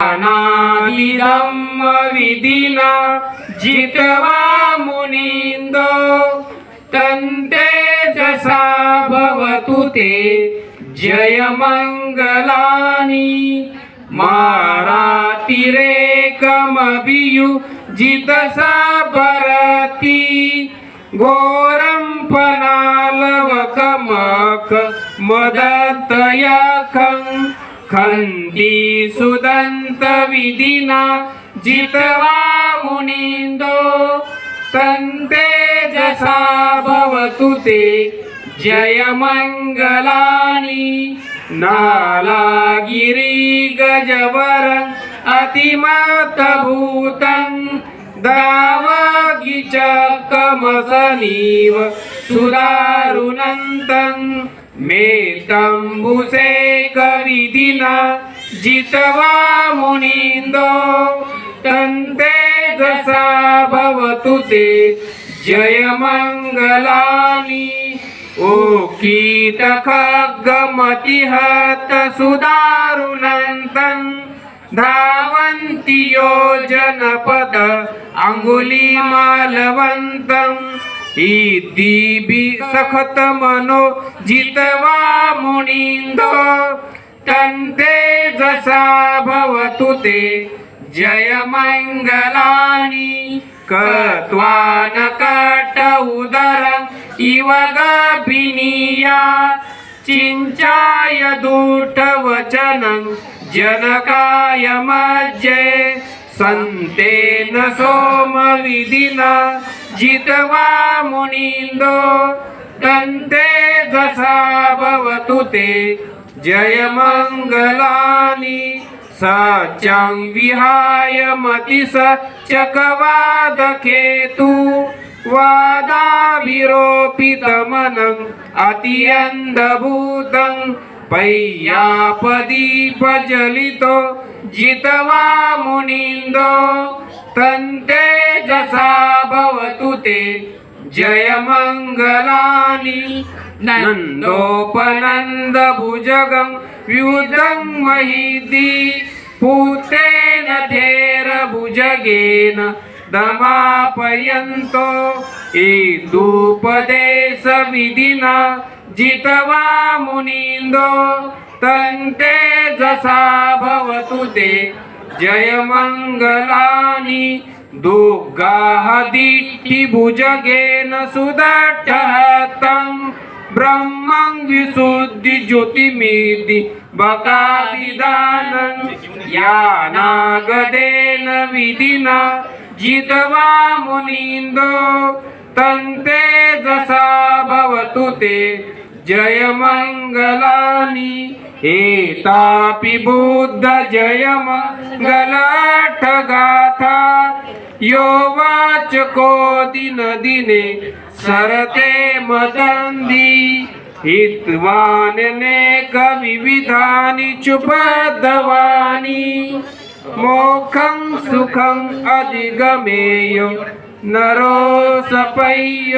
अनादिदम् विधिना जितवा मुनीन्दो तन्ते जसा भवतु ते। जयमङ्गलानि मारातिरेकमभियु जितसा भरती। घोरं पनालवकमक मदतयखं खन्ति सुदन्तविधिना जितवा मुनीन्दो तन्ते जसा भवतु ते जयमङ्गलानि नालागिरिगजवर अतिमतभूतं मे तंबुसे करी दिना जितवा मुनिंदो तन्ते जसा भवतु ते जयमङ्गलानि ओ कीटखगमतिहत सुदारुनन्तन् धावन्ति योजनपद अङ्गुलीमालवन्तम् इति सखत मनो जितवा मुनीन्दो तंते जसा भवतु ते। जयमङ्गलानि कत्वा न कट उदर इव गभिनीया। चिञ्चाय दूटवचनं जनकाय मज्जे। सन्तेन सोमविधिना जितवा मुनीन्दो तन्ते जसा भवतु ते। जयमङ्गलानि सचं विहाय मतिस चकवादखेतु वादाभिरोपितमनम् अत्यन्धभूतं पय्यापदीपजलितो जितवा मुनिंदो तन्ते जसा भवतु ते। जयमङ्गलानि नन्दोपनन्दभुजगं व्युदं महिदी पूतेन धेरभुजगेन दमापयन्तो। ईदुपदेशविधिना जितवा मुनिंदो तन्ते जसा भवतु ते. जयमङ्गलानि दुर्गाहदिष्टिभुजगेन सुदट्टहतं. ब्रह्मं विशुद्धिज्योतिमिति बकादिदानं. यानागदेन विधिना जितवा मुनिंदो तन्ते जसा भवतु ते. जयमङ्गलानि एतापि बुद्ध जयमङ्गलाठगाथा यो वाचको दिनदिने सरते मदन्दी हित्वाननेकविविधानि चुपदवानी। मोखं सुखम् अधिगमेय नरो सपय्य।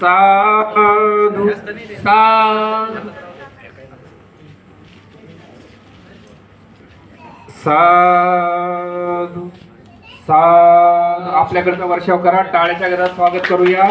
साधु साधु साधु आपल्याकडचा वर्षाव करा टाळ्याच्या घरात स्वागत करूया.